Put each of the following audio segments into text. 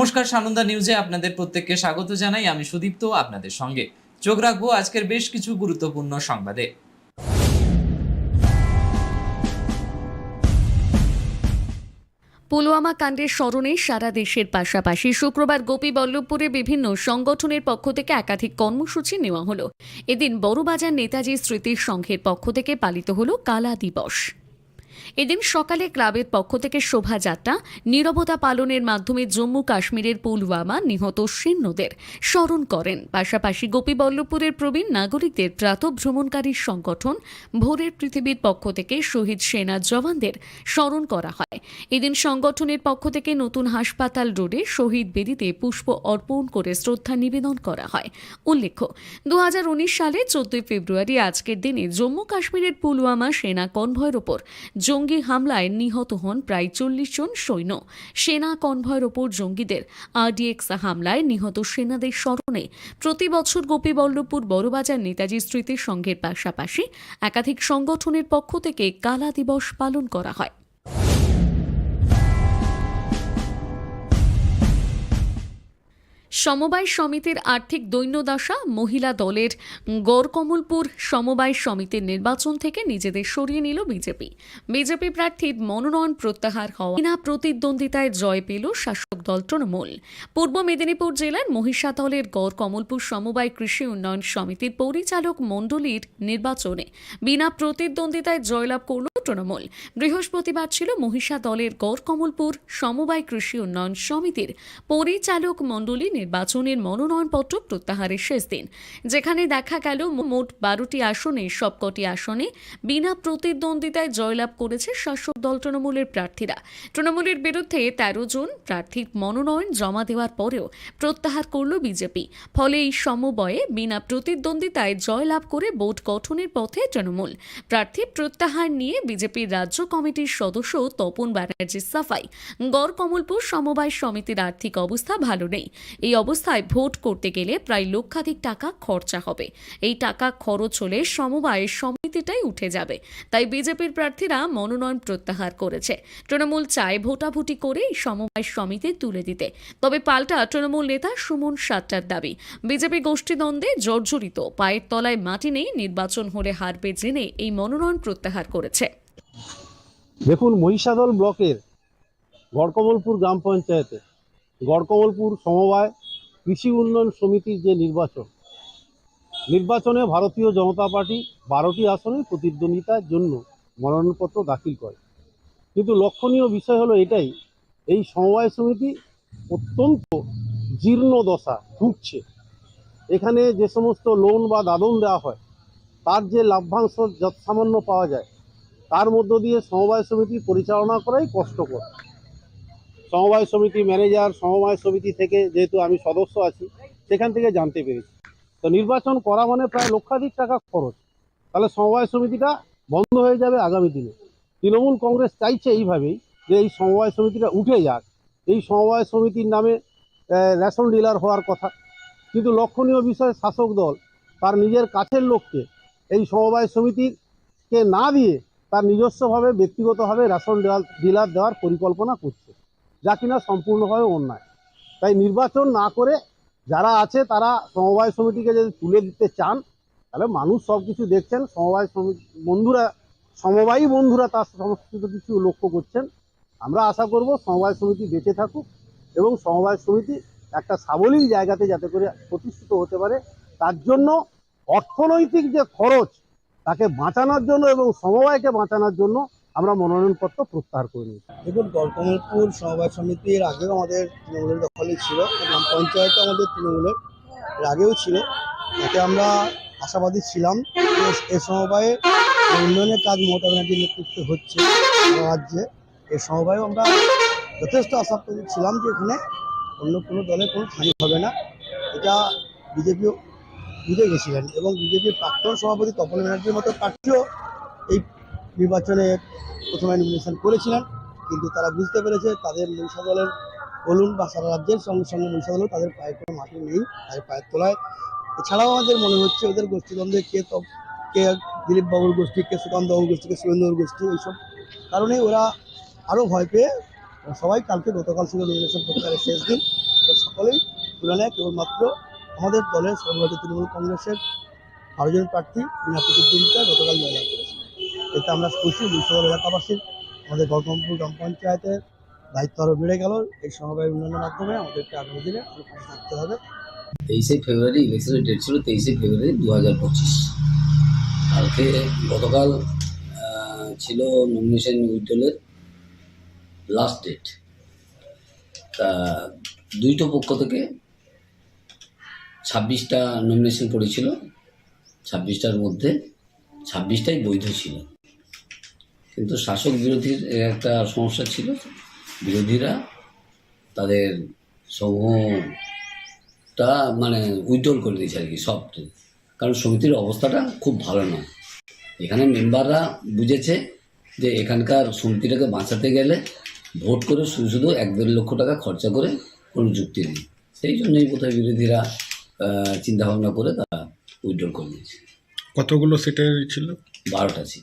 নমস্কার, সানন্দা নিউজে আপনাদের প্রত্যেককে স্বাগত জানাই। আমি সুদীপ্ত, আপনাদের সঙ্গে। চোখ রাখব আজকের বেশ কিছু গুরুত্বপূর্ণ সংবাদে। পুলওয়ামা কাণ্ডের স্মরণে সারা দেশের পাশাপাশি শুক্রবার গোপীবল্লভপুরে বিভিন্ন সংগঠনের পক্ষ থেকে একাধিক কর্মসূচি নেওয়া হলো। এদিন বড়বাজার নেতাজি স্মৃতির সংঘের পক্ষ থেকে পালিত হলো কালা দিবস। এদিন সকালে ক্লাবের পক্ষ থেকে শোভাযাত্রা নীরবতা পালনের মাধ্যমে জম্মু কাশ্মীরের পুলওয়ামা নিহত সৈন্যদের স্মরণ করেন। পাশাপাশি গোপীবল্লভপুরের প্রবীণ নাগরিকদের প্রাতভ্রমণকারী সংগঠন ভোরের পৃথিবীর পক্ষ থেকে শহীদ সেনা জওয়ানদের স্মরণ করা হয়। এদিন সংগঠনের পক্ষ থেকে নতুন হাসপাতাল রোডে শহীদ বেদিতে পুষ্প অর্পণ করে শ্রদ্ধা নিবেদন করা হয়। উল্লেখ্য দু হাজার উনিশ সালে চোদ্দই ফেব্রুয়ারি আজকের দিনে জম্মু কাশ্মীরের পুলওয়ামা সেনা কনভয়ের ওপর জঙ্গি হামলায় নিহত হন প্রায় চল্লিশ জন সৈন্য। সেনা কনভয়ের ওপর জঙ্গিদের আরডিএক্স হামলায় নিহত সেনাদের স্মরণে প্রতি বছর গোপীবল্লভপুর বড়বাজার নেতাজি স্মৃতি সংঘের পাশাপাশি একাধিক সংগঠনের পক্ষ থেকে কালা দিবস পালন করা হয়। সমবায় সমিতির আর্থিক দৈন্যদশা মহিলা দলের গড়কমলপুর সমবায় সমিতির নির্বাচন থেকে নিজেদের সরিয়ে নিল বিজেপি। বিজেপি প্রার্থীর মনোনয়ন প্রত্যাহার হওয়া বিনা প্রতিদ্বন্দ্বিতায় জয় পেল শাসক দল তৃণমূল। পূর্ব মেদিনীপুর জেলার মহিষা দলের গড় কমলপুর সমবায় কৃষি উন্নয়ন সমিতির পরিচালক মণ্ডলীর নির্বাচনে বিনা প্রতিদ্বন্দ্বিতায় জয়লাভ করল তৃণমূল। বৃহস্পতিবার ছিল মহিষা দলের গড় কমলপুর সমবায় কৃষি উন্নয়ন সমিতির পরিচালক মণ্ডলী নির্বাচনের মনোনয়নপত্র প্রত্যাহারের শেষ দিন। যেখানে দেখা গেল মোট বারোটি আসনে, সবকটি আসনে বিনা প্রতিদ্বন্দ্বিতায় জয়লাভ করেছে শাসক দল তৃণমূলের প্রার্থীরা। তৃণমূলের বিরুদ্ধে তেরো জন প্রার্থীর মনোনয়ন জমা দেওয়ার পরেও প্রত্যাহার করল বিজেপি। ফলে এই সমবয়ে বিনা প্রতিদ্বন্দ্বিতায় জয়লাভ করে বোর্ড গঠনের পথে তৃণমূল। প্রার্থী প্রত্যাহার নিয়ে বিজেপির রাজ্য কমিটির সদস্য তপন ব্যানার্জির সাফাই। গড় কমলপুর সমবায় সমিতির আর্থিক অবস্থা ভালো নেই। এই অবস্থায় ভোট করতে গেলে প্রায় লক্ষাধিক টাকা খরচা হবে। এই টাকা খরচ হলে সমবায় সমিতিটাই উঠে যাবে। তাই বিজেপির প্রার্থীরা মনোনয়ন প্রত্যাহার করেছে। তৃণমূল চায় ভোটাভুটি করে এই সমবায় সমিতি তুলে দিতে। তবে পাল্টা তৃণমূল নেতা সুমন সাতটার দাবি, বিজেপি গোষ্ঠীদ্বন্দ্বে জর্জরিত, পায়ের তলায় মাটি নেই, নির্বাচন হলে হারবে জেনে এই মনোনয়ন প্রত্যাহার করেছে। দেখুন, মহিষাদল ব্লকের গড়কমলপুর গ্রাম পঞ্চায়েতে গড়কমলপুর সমবায় কৃষি উন্নয়ন সমিতির যে নির্বাচন, নির্বাচনে ভারতীয় জনতা পার্টি বারোটি আসনে প্রতিদ্বন্দ্বিতার জন্য মনোনয়নপত্র দাখিল করে। কিন্তু লক্ষণীয় বিষয় হলো এটাই, এই সমবায় সমিতি অত্যন্ত জীর্ণ দশা, ভুগছে। এখানে যে সমস্ত লোন বা দাদন দেওয়া হয়, তার যে লাভ্যাংশ যৎসামান্য পাওয়া যায়, তার মধ্য দিয়ে সমবায় সমিতি পরিচালনা করাই কষ্টকর। সমবায় সমিতি ম্যানেজার, সমবায় সমিতি থেকে যেহেতু আমি সদস্য আছি, সেখান থেকে জানতে পেরেছি। তো নির্বাচন করা মানে প্রায় লক্ষাধিক টাকা খরচ। তাহলে সমবায় সমিতিটা বন্ধ হয়ে যাবে আগামী দিনে। তৃণমূল কংগ্রেস চাইছে এইভাবেই যে এই সমবায় সমিতিটা উঠে যাক। এই সমবায় সমিতির নামে রেশন ডিলার হওয়ার কথা। কিন্তু লক্ষণীয় বিষয়, শাসক দল তার নিজের কাছের লোককে এই সমবায় সমিতিকে না দিয়ে তার নিজস্বভাবে, ব্যক্তিগতভাবে রেশন ডিলার দেওয়ার পরিকল্পনা করছে। যা কিনা সম্পূর্ণভাবে অন্যায়। তাই নির্বাচন না করে যারা আছে, তারা সমবায় সমিতিকে যদি তুলে দিতে চান, তাহলে মানুষ সব কিছু দেখছেন, সমবায় সমিতি বন্ধুরা, সমবায়ী বন্ধুরা তার সমস্ত কিছু লক্ষ্য করছেন। আমরা আশা করব সমবায় সমিতি বেঁচে থাকুক এবং সমবায় সমিতি একটা সাবলীল জায়গাতে যাতে করে প্রতিষ্ঠিত হতে পারে। তার জন্য অর্থনৈতিক যে খরচ, তাকে বাঁচানোর জন্য এবং সমবায়কে বাঁচানোর জন্য আমরা মনোনয়নপত্র প্রত্যাহার করে দেখুন গড়কমলপুর সমবায় সমিতির আগেও আমাদের তৃণমূলের দখলে ছিল, গ্রাম পঞ্চায়েত আমাদের তৃণমূলের আগেও ছিল। এতে আমরা আশাবাদী ছিলাম এ সমবায়ে উন্নয়নের কাজ মমতা ব্যানার্জির নেতৃত্বে হচ্ছে রাজ্যে। এই সমবায়েও আমরা যথেষ্ট আশাবাদী ছিলাম যে এখানে অন্য কোনো দলের কোনো ঠাঁই হবে না। এটা বিজেপিও বুঝে গেছিলেন এবং বিজেপির প্রাক্তন সভাপতি তপন ব্যানার্জির মতো প্রার্থীও এই নির্বাচনে প্রথমে নমিনেশন করেছিলেন, কিন্তু তারা বুঝতে পেরেছে তাদের মনীষা দলের বলুন বা সারা রাজ্যের সঙ্গে সঙ্গে মনীষা দলও তাদের পায়ে কোনো মাটি নেই, তাদের পায়ের তোলায়। এছাড়াও আমাদের মনে হচ্ছে ওদের গোষ্ঠীদ্বন্দ্বে কে কে দিলীপ বাবুর গোষ্ঠী, কে সুকান্ত বাবুর গোষ্ঠী, কে সুরেন্দ্রবাবুর গোষ্ঠী, এইসব কারণে ওরা আরও ভয় পেয়ে সবাই কালকে গতকাল ছিল নমিনেশন প্রক্রিয়ার শেষ দিন। সকলেই তুলে নেয় কেবলমাত্র আমাদের দলের সর্বভারতীয় তৃণমূল কংগ্রেসের বারো জন প্রার্থী, বিনা প্রতিদ্বন্দ্বিতা গতকাল জয়লাভ এতে আমরা খুশি বিশ্বদল এলাকাবাসীর আমাদের গৌতমপুর গ্রাম পঞ্চায়েতের দায়িত্ব আরও বেড়ে গেল। এই সমবায় উন্নয়নের মাধ্যমে আমাদেরকে আগামী দিনে আরও পাশে থাকতে হবে। তেইশে ফেব্রুয়ারি ইলেকশনের ডেট ছিল তেইশে ফেব্রুয়ারি দু হাজার পঁচিশ। কালকে গতকাল ছিল নমিনেশন উইড্রলের লাস্ট ডেট তা দুইটো পক্ষ থেকে ছাব্বিশটা নমিনেশন পড়েছিল ছাব্বিশটার মধ্যে ছাব্বিশটাই বৈধ ছিল। কিন্তু শাসক বিরোধীর একটা সমস্যা ছিল। বিরোধীরা তাদের সমূহ টা মানে উইথড্রল করে দিয়েছে আর কি সব কারণ সমিতির অবস্থাটা খুব ভালো নয়। এখানে মেম্বাররা বুঝেছে যে এখানকার সমিতিটাকে বাঁচাতে গেলে ভোট করে শুধু শুধু এক দেড় লক্ষ টাকা খরচা করে কোনো যুক্তি নেই। সেই জন্যই বোধহয় বিরোধীরা চিন্তাভাবনা করে তারা উইথড্রল করে দিয়েছে। কতগুলো সিটের ছিল? বারোটা ছিল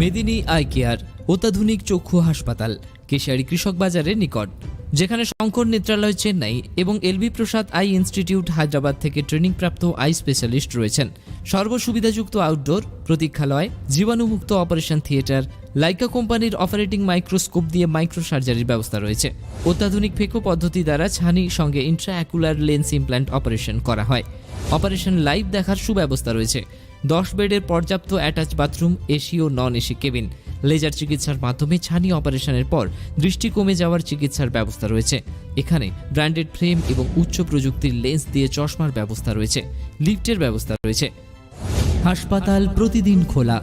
মেদিনী আই কেয়ার অত্যাধুনিক চক্ষু হাসপাতাল কেশিয়ারি কৃষক বাজারের নিকট, যেখানে শঙ্কর নেত্রালয় চেন্নাই এবং LV Prasad eye institute Hyderabad থেকে ট্রেনিংপ্রাপ্ত আই স্পেশালিস্ট রয়েছেন। সর্বসুবিধাযুক্ত আউটডোর, প্রতীক্ষালয়, জীবাণুমুক্ত অপারেশন থিয়েটার, লাইকা কোম্পানির অপারেটিং মাইক্রোস্কোপ দিয়ে মাইক্রো সার্জারির ব্যবস্থা রয়েছে। অত্যাধুনিক ফেকো পদ্ধতি দ্বারা ছানি সঙ্গে ইন্ট্রাঅ্যাকুলার লেন্স ইমপ্ল্যান্ট অপারেশন করা হয়। অপারেশন লাইভ দেখার সুব্যবস্থা রয়েছে। দশ বেডের পর্যাপ্ত অ্যাটাচ বাথরুম, এসি ও নন এসি কেবিন। লেজার চিকিৎসার মাধ্যমে ছানি অপারেশনের পর দৃষ্টি কমে যাওয়ার চিকিৎসার ব্যবস্থা রয়েছে। এখানে ব্র্যান্ডেড ফ্রেম এবং উচ্চ প্রযুক্তির লেন্স দিয়ে চশমার ব্যবস্থা রয়েছে। লিফটের ব্যবস্থা রয়েছে। হাসপাতাল প্রতিদিন খোলা।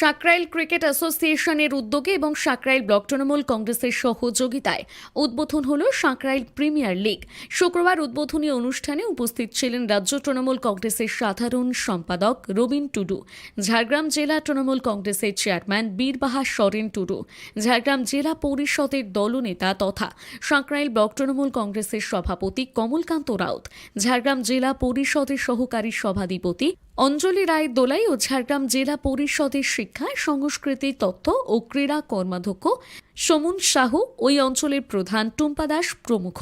সাকরাইল ক্রিকেট অ্যাসোসিয়েশনের উদ্যোগে এবং সাকরাইল ব্লক তৃণমূল কংগ্রেসের সহযোগিতায় উদ্বোধন হল সাকরাইল প্রিমিয়ার লিগ। শুক্রবার উদ্বোধনী অনুষ্ঠানে উপস্থিত ছিলেন রাজ্য তৃণমূল কংগ্রেসের সাধারণ সম্পাদক রবীন টুডু, ঝাড়গ্রাম জেলা তৃণমূল কংগ্রেসের চেয়ারম্যান বীরবাহা সরেন টুডু, ঝাড়গ্রাম জেলা পরিষদের দলনেতা তথা সাকরাইল ব্লক তৃণমূল কংগ্রেসের সভাপতি কমলকান্ত রাউত, ঝাড়গ্রাম জেলা পরিষদের সহকারী সভাধিপতি অঞ্জলি রায় দোলাই ও ঝাড়গ্রাম জেলা পরিষদের শিক্ষা সংস্কৃতি তথ্য ও ক্রীড়া কর্মাধ্যক্ষ সমুন সাহু ওই অঞ্চলের প্রধান টুম্পা দাস প্রমুখ।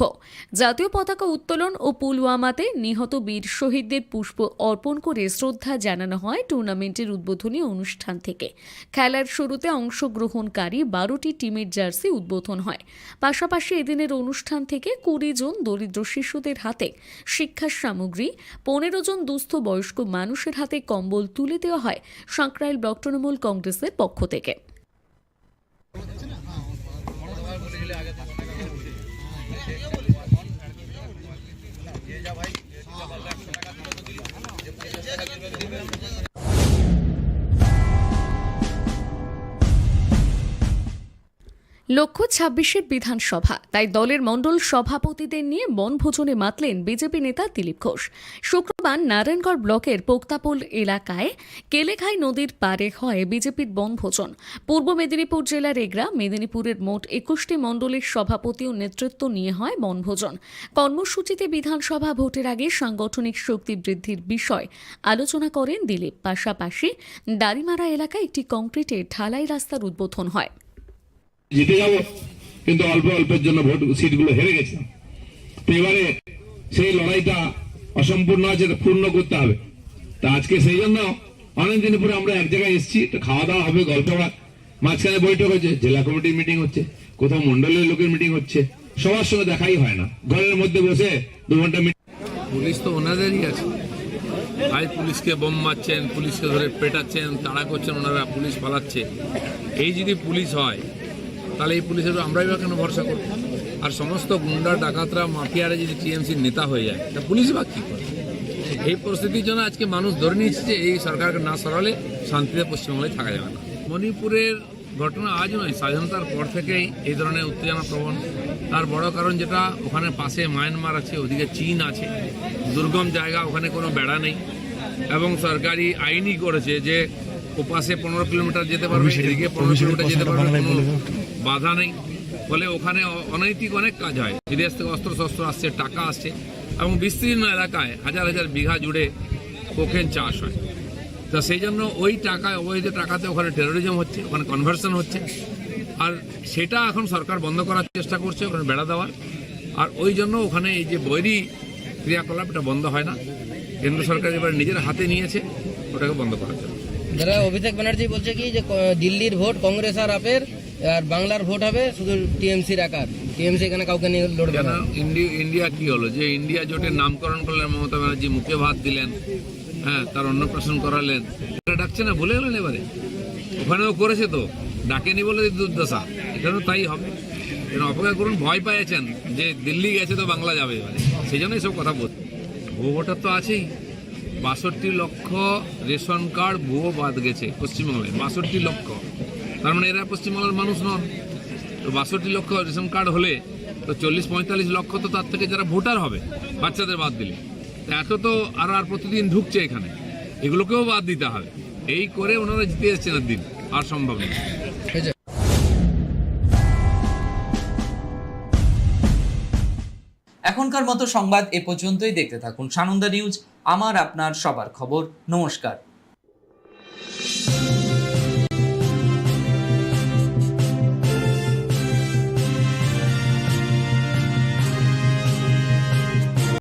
জাতীয় পতাকা উত্তোলন ও পুলওয়ামাতে নিহত বীর শহীদদের পুষ্প অর্পণ করে শ্রদ্ধা জানানো হয় টুর্নামেন্টের উদ্বোধনী অনুষ্ঠান থেকে। খেলার শুরুতে অংশগ্রহণকারী বারোটি টিমের জার্সি উদ্বোধন হয়। পাশাপাশি এদিনের অনুষ্ঠান থেকে কুড়ি জন দরিদ্র শিশুদের হাতে শিক্ষার সামগ্রী, পনেরো জন দুস্থ বয়স্ক মানুষের হাতে কম্বল তুলে দেওয়া হয় সাঁকরাইল ব্লক তৃণমূল কংগ্রেসের পক্ষ থেকে। ये जा भाई লক্ষ্য ছাব্বিশের বিধানসভা। তাই দলের মণ্ডল সভাপতিদের নিয়ে বনভোজনে মাতলেন বিজেপি নেতা দিলীপ ঘোষ। শুক্রবার নারায়ণগড় ব্লকের পোক্তাপোল এলাকায় কেলেখাই নদীর পারে হয় বিজেপির বনভোজন। পূর্ব মেদিনীপুর জেলার এগরা, মেদিনীপুরের মোট একুশটি মণ্ডলের সভাপতি ও নেতৃত্ব নিয়ে হয় বনভোজন। কর্মসূচিতে বিধানসভা ভোটের আগে সাংগঠনিক শক্তি বৃদ্ধির বিষয় আলোচনা করেন দিলীপ। পাশাপাশি দাড়িমারা এলাকায় একটি কংক্রিটের ঢালাই রাস্তার উদ্বোধন হয়। জিতে যাব। কিন্তু অল্প অল্পের জন্য ভোট সিটগুলো হেরে গেছিলাম তো এবারে সেই লড়াইটা অসম্পূর্ণ আছে পূর্ণ করতে হবে। তা আজকে সেই জন্য অনেকদিন পরে আমরা এক জায়গায় এসেছি একটু খাওয়া দাওয়া হবে, গল্প মাঝখানে বৈঠক হচ্ছে, জেলা কমিটির মিটিং হচ্ছে, কোথাও মন্ডলের লোকের মিটিং হচ্ছে। সবার সঙ্গে দেখাই হয় না। ঘরের মধ্যে বসে দু ঘণ্টা meeting পুলিশ তো ওনাদেরই আছে। আজ পুলিশকে বোম মারছেন, পুলিশকে ধরে পেটাচ্ছেন, তাড়া করছেন, ওনারা পুলিশ পালাচ্ছে। এই যদি পুলিশ হয় তাহলে এই পুলিশের উপর আমরাই বা কেন ভরসা করব? আর সমস্ত গুন্ডা ডাকাতরা মাফিয়ারা যদি টিএমসির নেতা হয়ে যায় তা পুলিশ বা কী করে? এই পরিস্থিতির জন্য আজকে মানুষ ধরে নিচ্ছে যে এই সরকারকে না সরালে শান্তিতে পশ্চিমবঙ্গে থাকা যাবে না। মণিপুরের ঘটনা আজ নয় স্বাধীনতার পর থেকেই এই ধরনের উত্তেজনা প্রবণ। তার বড় কারণ যেটা ওখানে পাশে মায়ানমার আছে ওদিকে চীন আছে। দুর্গম জায়গা ওখানে কোনো বেড়া নেই। এবং সরকারি আইনই করেছে যে ও পাশে পনেরো কিলোমিটার যেতে পারবে এদিকে পনেরো কিলোমিটার যেতে পারবে বাধা নেই। ফলে ওখানে অনৈতিক অনেক কাজ হয়। বিদেশ থেকে অস্ত্র শস্ত্র আসছে, টাকা আসছে এবং বিস্তীর্ণ এলাকায় হাজার হাজার বিঘা জুড়ে কোকেন চাষ হয়। তো সেই জন্য ওই টাকায় অবৈধ টাকাতে ওখানে টেরোরিজম হচ্ছে, ওখানে কনভার্সন হচ্ছে। আর সেটা এখন সরকার বন্ধ করার চেষ্টা করছে, ওখানে বেড়া দেওয়ার। আর ওই জন্য ওখানে এই যে বৈরী ক্রিয়াকলাপ, এটা বন্ধ হয় না। কেন্দ্র সরকার এবার নিজের হাতে নিয়েছে, ওটাকে বন্ধ করার জন্য। যারা অভিষেক ব্যানার্জি বলছে কি যে দিল্লির ভোট কংগ্রেস আর আপের আর বাংলার ভোট হবে শুধু টিএমসির একার। টিএমসি এখানে কাউকে নিয়ে লড়বে না। ইন্ডিয়া কি হলো? যে ইন্ডিয়া জোটের নামকরণ করলেন মমতা ব্যানার্জি, মুখে ভাত দিলেন হ্যাঁ তার অন্নপ্রাশন করালেন। এটা ডাকছে না? ভুলে গেলেন এবারে? ওখানেও করেছে তো। ডাকেনি বলে দুর্দশা। এখানেও তাই হবে। অপেক্ষা করুন, ভয় পেয়েছেন যে দিল্লি গেছে তো বাংলা যাবে এবারে। সেই জন্যই সব কথা বলছে। ভুয়ো ভোটার তো আছেই। বাষট্টি লক্ষ রেশন কার্ড ভুয়ো বাদ গেছে পশ্চিমবঙ্গে। বাষট্টি লক্ষ। তার মানে এরা পশ্চিমবঙ্গের মানুষ নন। তো বাষট্টি লক্ষ রেশন কার্ড হলে তো চল্লিশ পঁয়তাল্লিশ লক্ষ তো তার থেকে যারা ভোটার হবে, বাচ্চাদের বাদ দিলে। এত তো আর আর প্রতিদিন ঢুকছে এখানে। এগুলোকেও বাদ দিতে হবে। এই করে ওনারা জিতে আর দিন আর সম্ভব নেই এখনকার মতো সংবাদ এ পর্যন্তই। দেখতে থাকুন সানন্দা নিউজ। আমার আপনার সবার খবর। নমস্কার।